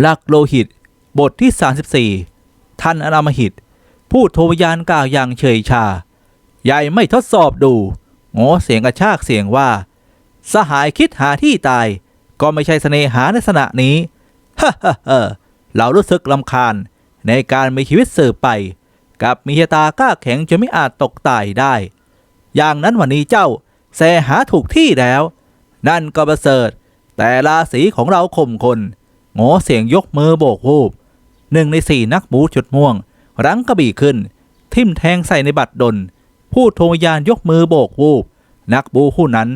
หลักโลหิต บทที่ 34 ท่านอนามหิตพูดโทวยานกล่าวอย่างเฉยชา ใหญ่ไม่ทดสอบดูโง่เสียงกระชากเสียงว่า สหายคิดหาที่ตาย ก็ไม่ใช่เสน่หาในสนะนี้ฮ่าฮ่าฮ่าเรารู้สึกลำคาญในการมีชีวิตสืบไปกับมีชะตากล้าแข็งจนไม่อาจตกตายได้ อย่างนั้นวันนี้เจ้าแสหาถูกที่แล้ว นั่นก็ประเสริฐ แต่ราศีของเราข่มคน โง่เสียงยกมือโบกวูบหนึ่งในสี่นักบูจุดม่วง รั้งกระบี่ขึ้น ทิ่มแทงใส่ในบัตรดล ผู้โทมยานยกมือโบกวูบ นักบูผู้นั้น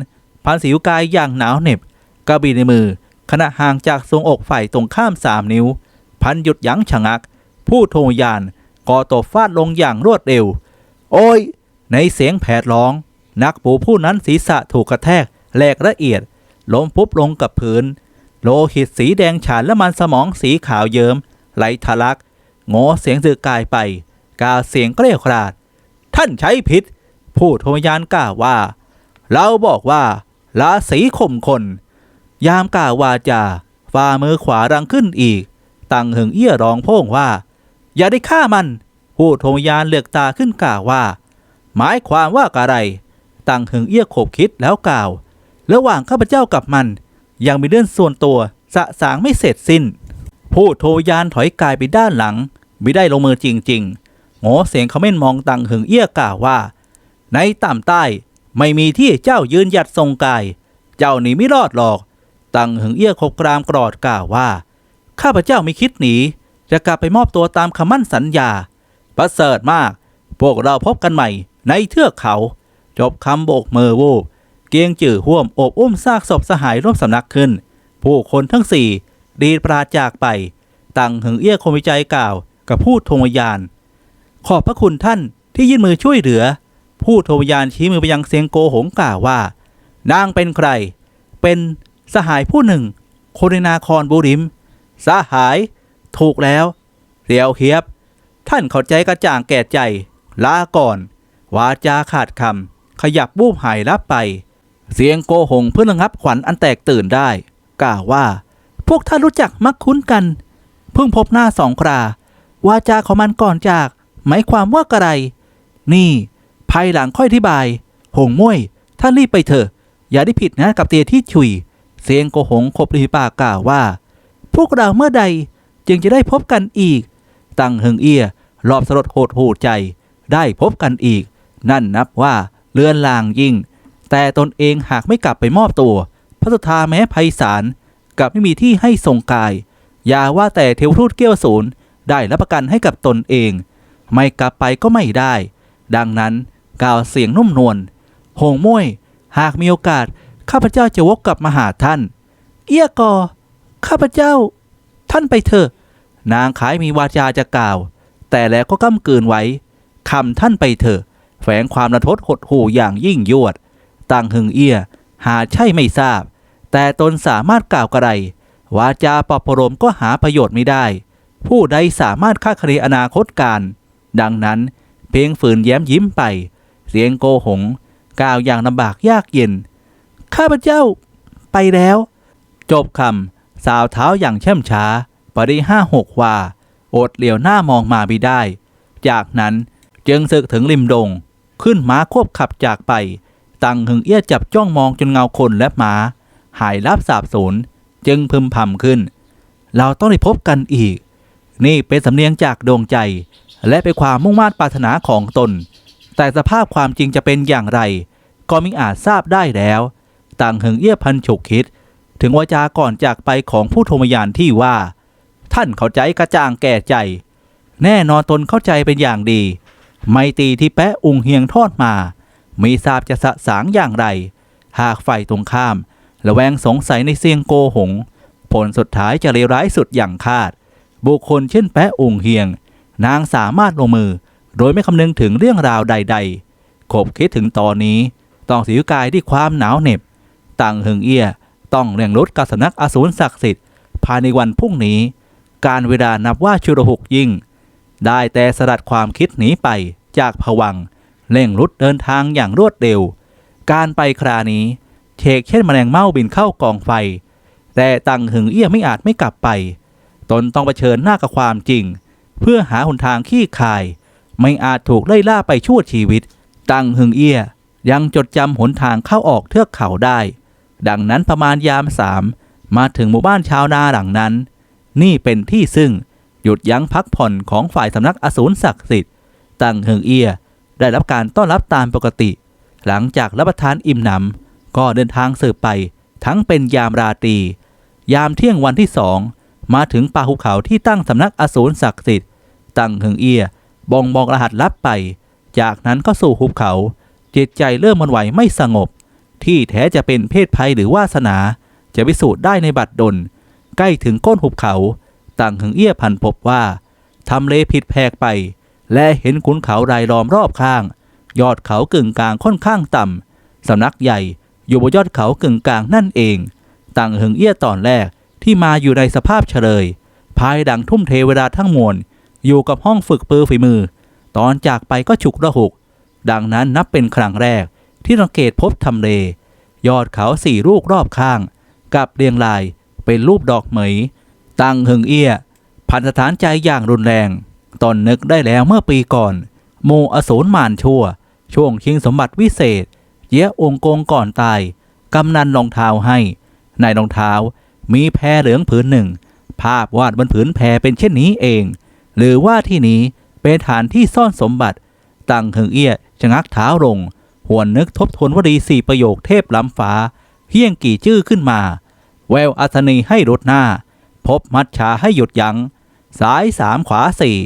พันสิวกายอย่างหนาวเหน็บกระบี่ในมือ ขณะห่างจากทรงอกฝ่ายตรงข้ามสามนิ้ว พันหยุดยั้งชะงัก ผู้โทมยานก่อตบฟาดลงอย่างรวดเร็ว โอ้ย ในเสียงแผดร้อง นักบูผู้นั้นศีรษะถูกกระแทกแหลกละเอียดล้มปุ๊บลงกับพื้น โลหิตสีแดงฉานและมันสมองสีขาวเยิม้มไหลทะลักโง่เสียงสื่อกายไป กาเสียงเกลียวกราด ท่านใช้ผิดผู้โทมยานกล่าวว่า เราบอกว่าราศีข่มคน ยามกล่าววาจาฝ่ามือขวารังขึ้นอีก ตังหึงเอี้ยร้องโพ่งว่า อย่าได้ฆ่ามันผู้โทมยานเลือกตาขึ้นกล่าวว่า หมายความว่าอะไร ตังหึงเอี้ยขบคิดแล้วกล่าว ระหว่างข้าพเจ้ากับมัน ยังมีเรื่องส่วนตัวสะสางไม่เสร็จสิ้น ผู้โทยานถอยกายไปด้านหลัง ไม่ได้ลงมือจริงๆโง่เสียงเขาเม่นมองตังหึงเอี้ยกล่าวว่า ในต่ำใต้ไม่มีที่เจ้ายืนหยัดทรงกาย เจ้าหนีไม่รอดหรอก ตังหึงเอี้ยคบกรามกรอดกล่าวว่า ข้าพเจ้าไม่คิดหนี จะกลับไปมอบตัวตามคำมั่นสัญญา ประเสริฐมาก พวกเราพบกันใหม่ในเทือกเขา จบคำโบกมือวูบ เกียงจื่อห่วมโอบอุ้มซากศพสหายร่วมสำนักขึ้น ผู้คนทั้งสี่ดีดปราจากไป ตั้งหึงเอี้ยคมวิจัยกล่าว กับผู้ทงยานขอบพระคุณท่านที่ยื่นมือช่วยเหลือ ผู้ทงยานชี้มือไปยังเสียงโกหงกล่าวว่า นางเป็นใคร เป็นสหายผู้หนึ่งคนในนาครบุริม สหาย ถูกแล้วเรียวเฮียบ ท่านเข้าใจกระจ่างแก่ใจลาก่อน วาจาขาดคำขยับบูบหายลับไป เสียงโกหงเพื่อระงับขวัญอันแตกตื่นได้ กล่าวว่า พวกท่านรู้จักมักคุ้นกัน เพิ่งพบหน้าสองคราวาจาของมันก่อนจาก หมายความว่ากระไร นี่ ภายหลังค่อยอธิบาย หงมุ้ยท่านรีบไปเถอะ อย่าได้ผิดนะกับเตียที่ฉุย เสียงโกหงขบริปากกล่าวว่า พวกเราเมื่อใดจึงจะได้พบกันอีก ตั้งหึงเอียรอบสลดโหดหูใจ ได้พบกันอีก นั่นนับว่าเลือนลางยิ่ง แต่ตนเองหากไม่กลับไปมอบตัวพระสุธาแม้ภัยสารกลับไม่มีที่ให้ทรงกาย อย่าว่าแต่เทวทูตเกี้ยวศูนย์ได้รับประกันให้กับตนเอง ไม่กลับไปก็ไม่ได้ ดังนั้นกล่าวเสียงนุ่มนวลหงม้วยหากมีโอกาส ข้าพเจ้าจะวกกลับมาหาท่าน เอี้ยกอ ข้าพเจ้า ท่านไปเถอะ นางขายมีวาจาจะกล่าว แต่แล้วก็ก้ำกืนไว้คำท่านไปเถอะ แฝงความระทดหดหู่อย่างยิ่งยวด ต่างหึงเอี้ย หาใช่ไม่ทราบ แต่ตนสามารถกล่าวกระไรวาจาปอบประโลมก็หาประโยชน์ไม่ได้ ผู้ใดสามารถคาดคะเนอนาคตการ ดังนั้น เพียงฝืนแย้มยิ้มไป เสียงโกหง กล่าวอย่างลำบากยากเย็น ข้าพเจ้า ไปแล้ว จบคำสาวเท้าอย่างเช่มช้า ปริห้าหกว่า อดเหลียวหน้ามองมาไม่ได้ จากนั้นจึงสึกถึงริมดง ขึ้นม้าควบขับจากไป ตังหึงเอี้ยจับจ้องมองจนเงาคนและหมา หายลับสาบสูญจึงพึมพำขึ้น เราต้องได้พบกันอีก นี่เป็นสำเนียงจากดวงใจ และเป็นความมุ่งมั่นปรารถนาของตน แต่สภาพความจริงจะเป็นอย่างไร ก็มิอาจทราบได้แล้ว ต่างหึงเอี้ยพันฉุกคิด ถึงวาจาก่อนจากไปของผู้โทมยานที่ว่า ท่านเข้าใจกระจ่างแก่ใจ แน่นอนตนเข้าใจเป็นอย่างดี ไมตีที่แปะอุงเฮียงทอดมา มีทราบจะสะสางอย่างไร หากฝ่ายตรงข้ามระแวงสงสัยในเสียงโกหง ผลสุดท้ายจะเลวร้ายสุดอย่างคาด บุคคลเช่นแปะองเฮียง นางสามารถลงมือ โดยไม่คำนึงถึงเรื่องราวใด ๆ ขบคิดถึงตอนนี้ ต้องสิวกายด้วยความหนาวเหน็บ ต่างหึงเอี้ย ต้องเร่งรุดกับสนักอสูรศักดิ์สิทธิ์ภายในวันพรุ่งนี้ การเวลานับว่าชุรหกยิ่ง ได้แต่สลัดความคิดหนีไปจากผวัง เร่งรุดเดินทางอย่างรวดเร็ว การไปครานี้เชกเช่นแมลงเม่าบินเข้ากองไฟ แต่ตังหึงเอี้ยไม่อาจไม่กลับไป ตนต้องเผชิญหน้ากับความจริง เพื่อหาหนทางขี้คาย ไม่อาจถูกไล่ล่าไปชั่วชีวิต ตังหึงเอี้ยยังจดจำหนทางเข้าออกเทือกเขาได้ ดังนั้นประมาณยามสามมาถึงหมู่บ้านชาวนาหลังนั้น นี่เป็นที่ซึ่งหยุดยั้งพักผ่อนของฝ่ายสำนักอสูรศักดิ์สิทธิ์ตังหึงเอี้ย ได้รับการต้อนรับตามปกติ หลังจากรับประทานอิ่มหนำก็เดินทางสืบไป ทั้งเป็นยามราตรี ยามเที่ยงวันที่สอง มาถึงป่าหุบเขาที่ตั้งสำนักอสูรศักดิ์สิทธิ์ ตั้งหึงเอียบองบอกรหัสลับไป จากนั้นก็สู่หุบเขา จิตใจเริ่มมันไหวไม่สงบ ที่แท้จะเป็นเพศภัยหรือวาสนา จะพิสูจน์ได้ในบัดดล ใกล้ถึงก้นหุบเขาต่างหึงเอี้ยพันพบว่าทำเลผิดแพกไป และเห็นขุนเขารายล้อมรอบข้าง ยอดเขากึ่งกลางค่อนข้างต่ำสำนักใหญ่อยู่บนยอดเขากึ่งกลางนั่นเองต่างหึงเอี้ยตอนแรกที่มาอยู่ในสภาพเฉลย ภายดังทุ่มเทเวลาทั้งมวลอยู่กับห้องฝึกปือฝีมือ ตอนจากไปก็ฉุกระหุก ดังนั้นนับเป็นครั้งแรกที่สังเกตพบทำเล ยอดเขาสี่ลูกรอบข้าง กับเรียงรายเป็นรูปดอกเหมย ตั้งหึงเอี้ยพันสถานใจอย่างรุนแรง ตอนนึกได้แล้วเมื่อปีก่อนโมอสูรมานชั่ว ช่วงชิงสมบัติวิเศษ เย้องค์กงก่อนตาย กำนันรองเท้าให้ ในรองเท้ามีแพรเหลืองผืนหนึ่ง ภาพวาดบนผืนแพรเป็นเช่นนี้เอง หรือว่าที่นี้เป็นฐานที่ซ่อนสมบัติ ตั้งหึงเอี้ยชะงักเท้าลงหวนนึกทบทวนวลีสี่ประโยคเทพล้ำฟ้าเฮี้ยงกี่ชื่อขึ้นมา แววอัศนีให้รถหน้า พบมัดชาให้หยุดยัง้ง ซ้ายสามขวาสี่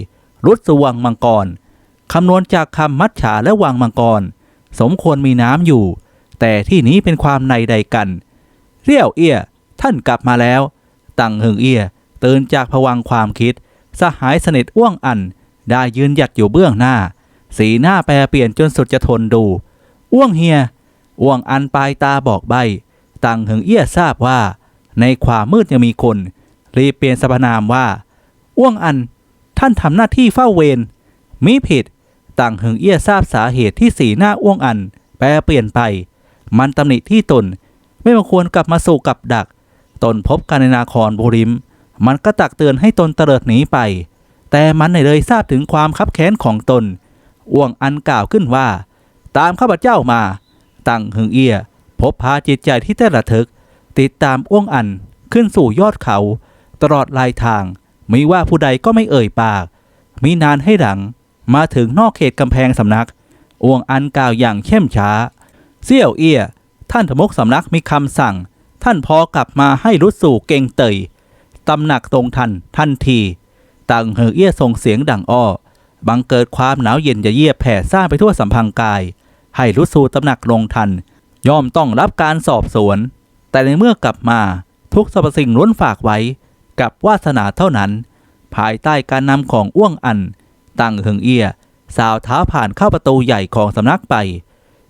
รุดสวังมังกรคำนวณจากคำมัดฉาและวังมังกร สมควรมีน้ำอยู่ แต่ที่นี้เป็นความในใดกัน เรียวเอี้ย ท่านกลับมาแล้ว ตั้งหึงเอี้ยตื่นจากผวังความคิด สหายสนิทอ้วงอัน ได้ยืนหยัดอยู่เบื้องหน้า สีหน้าแปรเปลี่ยนจนสุดจะทนดู อ้วงเฮีย อ้วงอันปลายตาบอกใบ ตั้งหึงเอี้ยทราบว่า ในความมืดยังมีคน รีบเปลี่ยนสรรพนามว่า อ้วงอัน ท่านทำหน้าที่เฝ้าเวรมิผิด ต่างหึงเอี้ยทราบสาเหตุที่สีหน้าอ้วงอัน แปรเปลี่ยนไป มันตำหนิที่ตน ไม่มาควรกลับมาสู่กับดัก ตนพบกันในนาครบุริม มันก็ตักเตือนให้ตนเตลิดหนีไป แต่มันไม่เลยทราบถึงความคับแค้นของตนอ้วงอันกล่าวขึ้นว่า ตามข้าพเจ้ามา ตั้งหึงเอี้ย พบพาจิตใจที่เต้นระทึก ติดตามอ้วงอันขึ้นสู่ยอดเขา ตลอดลายทาง มีว่าผู้ใดก็ไม่เอ่ยปากมีนานให้หลัง มาถึงนอกเขตกำแพงสำนักอ้วงอันกล่าวอย่างเข้มช้า เสี่ยวเอี้ย ท่านธมกสำนักมีคำสั่ง ท่านพอกลับมาให้รุดสู่เก่งเตยตำหนักตรงทันทันทีตังเหอเอี้ยส่งเสียงดังอ้อ บังเกิดความหนาวเย็นจะเยียบแผ่ซ่านไปทั่วสัมพังกาย ให้รุดสู่ตำหนักลงทัน ย่อมต้องรับการสอบสวน แต่ในเมื่อกลับมาทุกสรรพสิ่งล้วนฝากไว้ กับวาสนาเท่านั้น ภายใต้การนำของอ้วงอัน ตั้งหึงเอีย สาวเท้าผ่านเข้าประตูใหญ่ของสำนักไป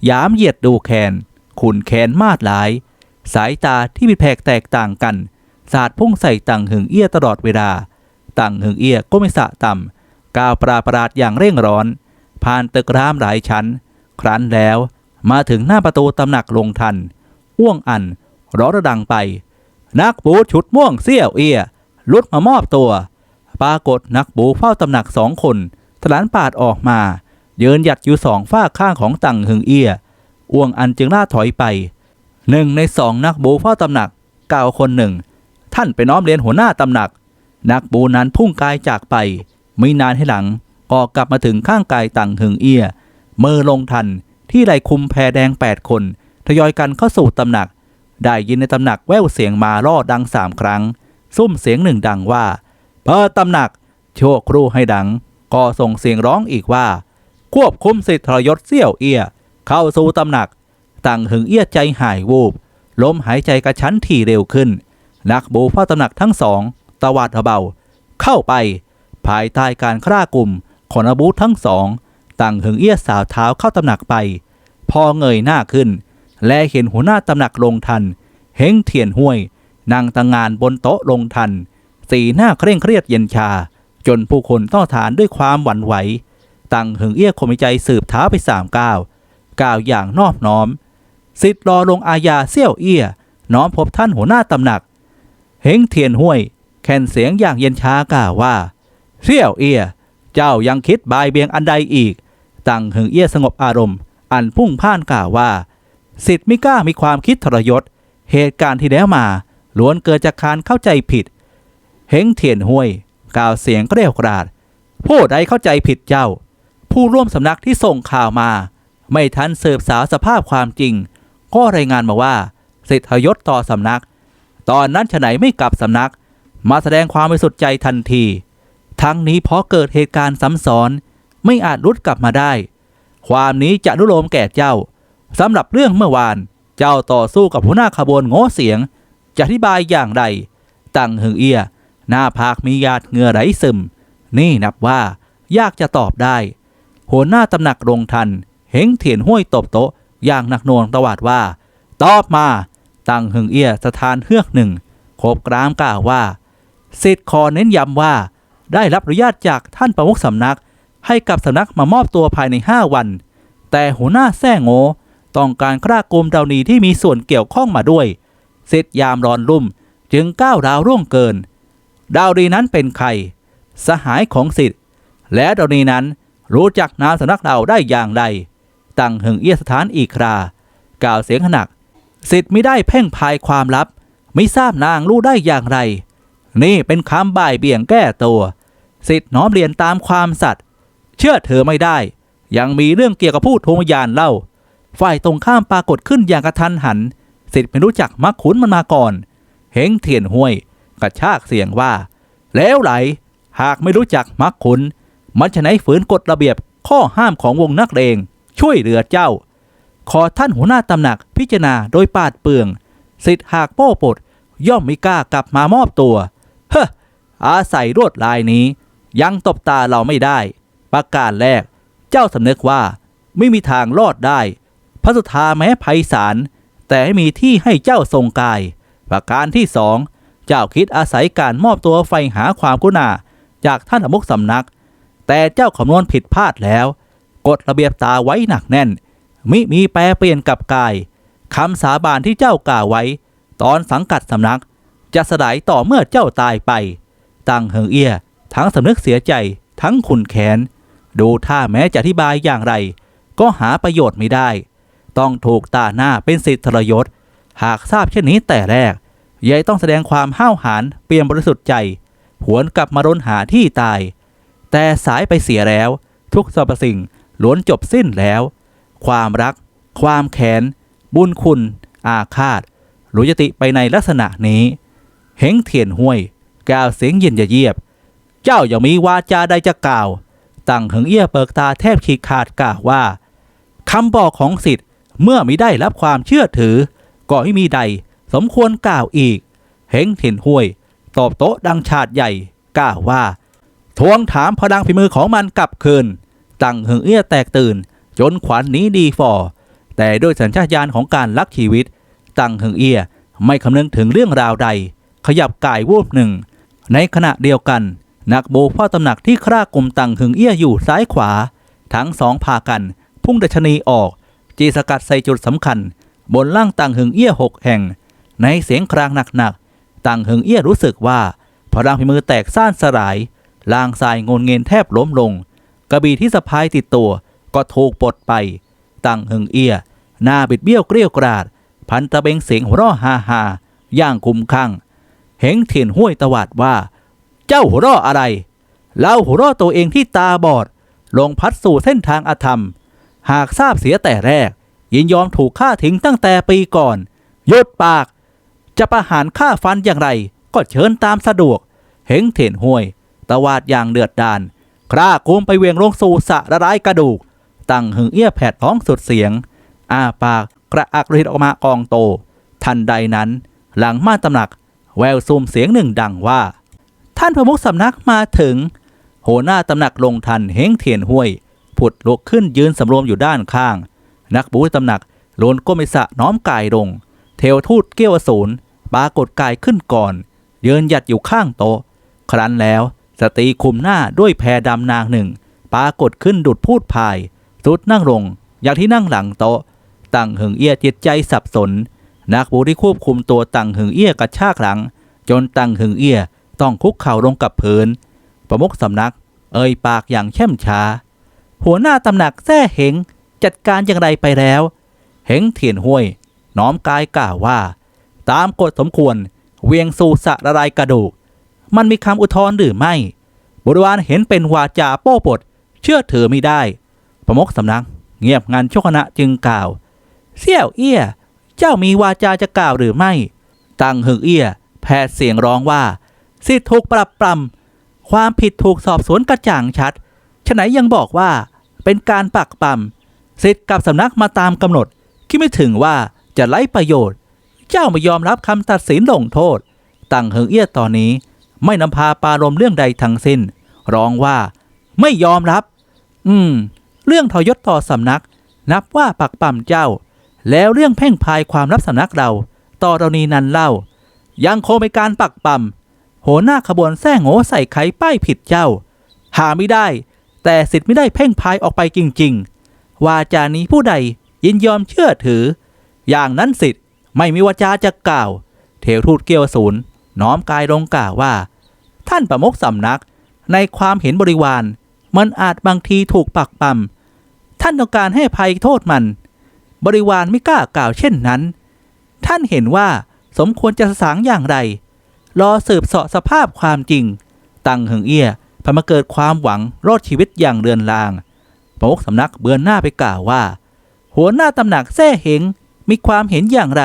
ยามเหยียดดูแคนขุนแคนมาดหลาย สายตาที่มีแผกแตกต่างกัน สาดพุ่งใส่ตังหึงเอี้ยตลอดเวลา ตังหึงเอี้ยก็ไม่สะต่ำก้าวปราปราดอย่างเร่งร้อน ผ่านตึกรามหลายชั้น ครั้นแล้วมาถึงหน้าประตูตำหนักลงทันอ้วงอันร้อระดังไป นักบูชุดม่วงเสี้ยวเอีย ลุดมามอบตัว ปรากฏนักบูเฝ้าตำหนักสองคนถลานปาดออกมา เยืนหยัดอยู่สองฝ้าข้างของตังหึงเอียอ้วงอันจึงล่าถอยไป หนึ่งในสองนักบูเฝ้าตำหนักกล่าวคนหนึ่ง ท่านไปน้อมเรียนหัวหน้าตำหนัก นักบูนั้นพุ่งกายจากไป ไม่นานให้หลังก็กลับมาถึงข้างกายตังหึงเอียเมื่อลงทันที่ไหลคุมแพรแดงแปดคนทยอยกันเข้าสู่ตำหนัก ได้ยินในตำหนักแว่วเสียงมาล่อดังสามครั้ง ซุ่มเสียงหนึ่งดังว่าเปิดตำหนัก โชคครูให้ดัง ก็ส่งเสียงร้องอีกว่า ควบคุมสิทธิทรยศเสี้ยวเอียเข้าสู่ตำหนักต่างหึงเอี้ยใจหายวูบลมหายใจกระชั้นถี่เร็วขึ้น นักบูเฝ้าตำหนักทั้งสอง ตวาดเบา เข้าไป ภายใต้การคร่ากลุ่มของอาบูทั้งสองต่างหึงเอี้ยสาวเท้าเข้าตำหนักไป พอเงยหน้าขึ้น และเห็นหัวหน้าตำหนักลงทัน เฮงเทียนห้วย นั่งตังงานบนโต๊ะลงทัน สีหน้าเคร่งเครียดเย็นชา จนผู้คนต้องฐานด้วยความหวั่นไหวตั้งหึงเอี้ยคมใจสืบเท้าไปสามก้าวก้าวอย่างนอบน้อม สิทธิ์รอลงอาญาเซี่ยวเอี้ย น้อมพบท่านหัวหน้าตำหนัก เฮงเทียนห้วย แค่นเสียงอย่างเย็นช้ากล่าวว่าเสี่ยวเอี้ย เจ้ายังคิดบายเบียงอันใดอีก ตั้งหึงเอี้ยสงบอารมณ์ อันพุ่งพ่านกล่าวว่า สิทธิ์ไม่กล้ามีความคิดทรยศ เหตุการณ์ที่แล้วมา ล้วนเกิดจากการเข้าใจผิด เฮงเทียนห้วย กล่าวเสียงเกรียวกราด ผู้ใดเข้าใจผิดเจ้า ผู้ร่วมสำนักที่ส่งข่าวมา ไม่ทันสืบสาวสภาพความจริง ก็รายงานมาว่าสิทธยศต่อสำนัก ตอนนั้นฉไหนไม่กลับสำนัก มาแสดงความบริสุทธิ์ใจทันที ทั้งนี้เพราะเกิดเหตุการณ์ซ้ำซ้อน ไม่อาจรุดกลับมาได้ ความนี้จะนุโลมแก่เจ้าสำหรับเรื่องเมื่อวาน เจ้าต่อสู้กับหัวหน้าขบวนโง่เสียง จะอธิบายอย่างไร ตั้งหึงเอีย หน้าผากมีหยาดเหงื่อไหลซึม นี่นับว่ายากจะตอบได้ หัวหน้าตำหนักลงทันเห็งเถียนห้วยตบโต๊ะ อย่างหนักหน่วงตวาดว่า ตอบมา ตั้งหึงเอียสถานเฮือกหนึ่งโคบกรามกล่าวว่าสิทธิ์ขอเน้นย้ำว่า ได้รับอนุญาตจากท่านประมุขสำนัก ให้กับสำนักมามอบตัวภายใน 5 วัน แต่หัวหน้าแซ่โงต้องการกล้ากรมดาวนีที่มีส่วนเกี่ยวข้องมาด้วย สิทธิ์ยามรอนรุ่มจึงก้าวราวร่วงเกิน ดาวดีนั้นเป็นใคร สหายของสิทธิ์ และดาวนีนั้นรู้จักนามสำนักเราได้อย่างไรตั้งหึงเอียสถานอีกครากล่าวเสียงขนัก สิทธิ์ไม่ได้เพ่งพายความลับ ไม่ทราบนางรู้ได้อย่างไร นี่เป็นคำบ่ายเบี่ยงแก้ตัว สิทธิ์น้อมเรียนตามความสัตย์เชื่อเธอไม่ได้ ยังมีเรื่องเกี่ยวกับผู้ทงยานเล่า ฝ่ายตรงข้ามปรากฏขึ้นอย่างกระทันหัน สิทธิ์ไม่รู้จักมักขุนมันมาก่อนเฮงเทียนห้วย กระชากเสียงว่า แล้วไหล หากไม่รู้จักมักขุนมันจะไหนฝืนกฎระเบียบข้อห้ามของวงนักเลงช่วยเหลือเจ้า ขอท่านหัวหน้าตำหนักพิจารณาโดยปาดเปลือง สิทธิ์หากโป้ปดย่อมไม่กล้ากลับมามอบตัว เฮ้ออาศัยรวดลายนี้ ยังตบตาเราไม่ได้ ประการแรก เจ้าสำนึกว่า ไม่มีทางรอดได้พระสุธาแม้ไพศาล แต่ให้มีที่ให้เจ้าทรงกาย ประการที่สองเจ้าคิดอาศัยการมอบตัวไฟหาความกุณาจากท่านอมุกสำนัก แต่เจ้าคำนวณผิดพลาดแล้ว กฎระเบียบตาไว้หนักแน่น มิมีแปรเปลี่ยนกับกายคำสาบานที่เจ้ากล่าวไว้ ตอนสังกัดสำนัก จะสลายต่อเมื่อเจ้าตายไปตั้งเหิงเอียทั้งสำนึกเสียใจทั้งขุนแขน ดูท่าแม้จะอธิบายอย่างไร ก็หาประโยชน์ไม่ได้ ต้องถูกตาหน้าเป็นสิทธิทรยศ หากทราบเช่นนี้แต่แรกยายต้องแสดงความห้าวหาญเปลี่ยมบริสุทธิ์ใจ หวนกลับมารนหาที่ตาย แต่สายไปเสียแล้ว ทุกสรรพสิ่งล้วนจบสิ้นแล้ว ความรัก ความแค้นบุญคุณ อาฆาตรู้ยติไปในลักษณะนี้ เฮงเทียนห้วยกล่าวเสียงเย็นเยียบ เจ้าอย่ามีวาจาใดจะกล่าว ตั้งเหิงเอี้ยเปิกตาแทบขีดขาดกล่าวว่าคำบอกของสิทธิ์ เมื่อมิได้รับความเชื่อถือ ก็ไม่มีใด สมควรกล่าวอีก เฮงเทียนห้วย ตอบโต๊ะดังชาดใหญ่กล่าวว่า ทวงถามพลังฝีมือของมันกลับคืนตั้งเหิงเอี้ยแตกตื่น จนขวัญหนี้ดีฟอแต่ด้วยสัญชาตญาณของการรักชีวิต ตั้งเหิงเอี้ยไม่คำนึงถึงเรื่องราวใด ขยับกายวูบหนึ่ง ในขณะเดียวกัน นักโบกพ่อตำหนักที่คร่ากลมตังเหิงเอี้ยอยู่ซ้ายขวา ทั้งสองพากัน พุ่งดัชนีออก จีสกัดใส่จุดสำคัญ บนล่างตั้งหิงเอี้ยหกแห่ง ในเสียงครางหนักๆตั้งหิงเอี้ยรู้สึกว่าพลังฝีมือแตกซ่านสลาย ลางทรายงนเงินแทบล้มลง กระบี่ที่สะพายติดตัวก็ถูกปลดไปตั้งหึงเอี้ยหน้าบิดเบี้ยวเกลี้ยวกราด พันตะเบงเสียงหัวเราะฮาฮาย่างคุมข้างเหงเทียนห้วยตวาดว่า เจ้าหัวเราะอะไรเราหัวเราะตัวเองที่ตาบอดลงพัดสู่เส้นทางอาธรรม หากทราบเสียแต่แรก ยินยอมถูกฆ่าทิ้งตั้งแต่ปีก่อนยุดปาก จะประหารฆ่าฟันอย่างไร ก็เชิญตามสะดวกเหงเทียนห้วย ตวาดอย่างเดือดดานคร่าโคมไปเวียงลงสู่สะละลายกระดูก ตั้งหึงเอี้ยแผดท้องสุดเสียง อ้าปากกระอักริดออกมากองโต ทันใดนั้น หลังมาตำหนัก แววซูมเสียงหนึ่งดังว่า ท่านประมุขสำนักมาถึง โหหน้าตำหนักลงทันเฮงเทียนห้วย ผุดลุกขึ้นยืนสำรวมอยู่ด้านข้าง นักบูตำหนักโลนก้มไปสะน้อมกายลง เทวทูตเกี้ยวสูรปรากฏกายขึ้นก่อน ยืนหยัดอยู่ข้างโต๊ะ ครั้นแล้วสตรีคุมหน้าด้วยแพรดำนางหนึ่งปรากฏขึ้นดุดพูดพายสุดนั่งลง อย่างที่นั่งหลังโต๊ะ ตั้งหึงเอี้ยจิตใจสับสน นักบูที่ควบคุมตัวตั้งหึงเอี้ยกระชากหลัง จนตั้งหึงเอี้ยต้องคุกเข่าลงกับพื้น ประมุขสำนัก เอ่ยปากอย่างเข้มช้า หัวหน้าตำหนักแท้เหงจัดการอย่างไรไปแล้ว เหงเทียนห้วย น้อมกายกล่าวว่า ตามกฎสมควร เวียงสู่สะละลายกระดูก มันมีคำอุทธรหรือไม่ บริวารเห็นเป็นวาจาโป้ปด เชื่อถือไม่ได้ ประมุขสำนัก เงียบงันโชคณะจึงกล่าว เสี่ยวเอี้ย เจ้ามีวาจาจะกล่าวหรือไม่ตังหึงเอี้ย แพทย์เสียงร้องว่า สิทธิถูกปรับปรำความผิดถูกสอบสวนกระจ่างชัด ฉะไหนยังบอกว่าเป็นการปักปั๊มสิทธิ์กับสำนักมาตามกำหนด คิดไม่ถึงว่าจะไร้ประโยชน์ เจ้าไม่ยอมรับคำตัดสินลงโทษ ตั้งเหิงเอี้ยตอนนี้ ไม่นำพาปารมเรื่องใดทั้งสิ้น ร้องว่า ไม่ยอมรับ อืม เรื่องทอยศต่อสำนัก นับว่าปักปั๊มเจ้า แล้วเรื่องเพ่งพายความลับสำนักเรา ต่อเรานีนั้นเล่า ยังคงเป็นการปักปั๊มโหหน้าขบวนแท่งโง่ใส่ไข่ป้ายผิดเจ้า หาไม่ได้ แต่สิทธิ์ไม่ได้เพ่งพายออกไปจริง ๆ วาจานี้ผู้ใดยินยอมเชื่อถือ อย่างนั้นสิทธิ์ไม่มีวาจาจะกล่าว เทวทูตเกียวศูนย์น้อมกายลงกล่าวว่า ท่านประมุขสำนักในความเห็นบริวาร มันอาจบางทีถูกปักปั๊มท่านต้องการให้ภัยโทษมัน บริวารไม่กล้ากล่าวเช่นนั้น ท่านเห็นว่าสมควรจะสางอย่างไร รอสืบเสาะสภาพความจริง ตังเหิงเอี้ย พอมาเกิดความหวังรอดชีวิตอย่างเรือนรางประมุขสำนักเบือนหน้าไปกล่าวว่า หัวหน้าตำหนักแท้เหงมีความเห็นอย่างไร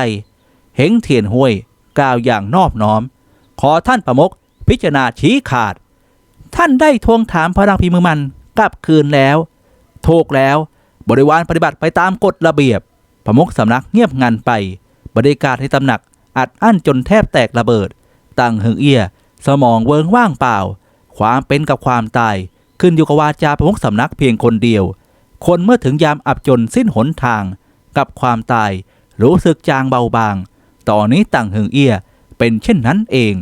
เหงเทียนห้วยกล่าวอย่างนอบน้อม ขอท่านประมุขพิจารณาชี้ขาด ท่านได้ทวงถามพลังพิมพ์มันกลับคืนแล้วถูกแล้วบริวารปฏิบัติไปตามกฎระเบียบ ประมุขสำนักเงียบงันไป บริการในตำหนักอัดอั้นจนแทบแตกระเบิด ตังเฮงเอีย สมองเวิงว่างเปล่า ความเป็นกับความตาย ขึ้นอยู่กับวาจาประมุขสำนักเพียงคนเดียว คนเมื่อถึงยามอับจนสิ้นหนทาง กับความตาย รู้สึกจางเบาบางตอนนี้ต่างหึงเอียเป็นเช่นนั้นเอง